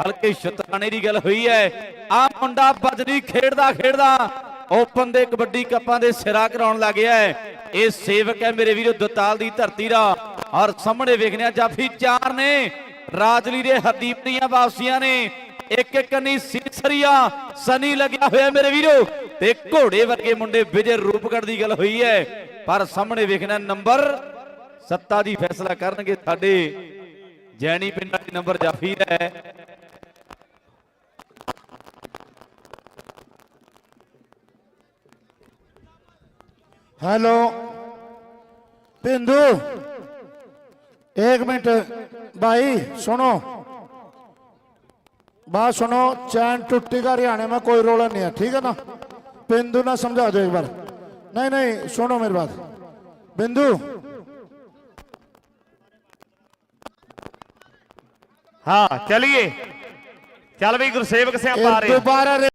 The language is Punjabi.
ਹਲਕੇ ਸ਼ਤਰਾਣੇ ਦੀ ਗੱਲ ਹੋਈ ਹੈ। ਆ ਮੁੰਡਾ ਬਜਰੀ ਖੇਡਦਾ ਖੇਡਦਾ, ਓਪਨ ਦੇ ਕਬੱਡੀ ਕੱਪਾਂ ਦੇ ਸਿਰਾ ਕਰਾਉਣ ਲੱਗ ਹੈ। ਇਹ ਸੇਵਕ ਹੈ ਮੇਰੇ ਵੀਰੋ ਦਤਾਲ ਦੀ ਧਰਤੀ ਦਾ। ਔਰ ਸਾਹਮਣੇ ਵੇਖਣਿਆ ਜਾਫੀ ਚਾਰ ਨੇ। ਰਾਜਲੀ ਦੇ ਹਰਦੀਪ ਦੀਆਂ ਵਾਪਸੀਆਂ ਨੇ। ਇੱਕ ਇੱਕ ਨਹੀਂ ਸੀਸਰੀਆ ਸਨੀ ਲੱਗਿਆ ਹੋਇਆ ਮੇਰੇ ਵੀਰੋ। ਤੇ ਘੋੜੇ ਵਰਗੇ ਮੁੰਡੇ ਵਿਜੇ ਰੂਪਗੜ ਦੀ ਗੱਲ ਹੋਈ ਹੈ। ਪਰ ਸਾਹਮਣੇ ਵੇਖਣਾ ਨੰਬਰ ਸੱਤਾ ਦੀ ਫੈਸਲਾ ਕਰਨਗੇ ਸਾਡੇ ਜੈਣੀ ਪਿੰਡ ਵਾਲੀ ਨੰਬਰ ਜਾਫੀ ਹੈ। हेलो। बिंदु। एक मिनट भाई सुनो। बात सुनो चैन टूटी का हरियाणा में कोई रोला नहीं है ठीक है ना? बिंदु ना समझा दो एक बार। नहीं नहीं सुनो मेरी बात। बिंदु। हाँ चलिए। चल भाई गुरुसेवक से दोबारा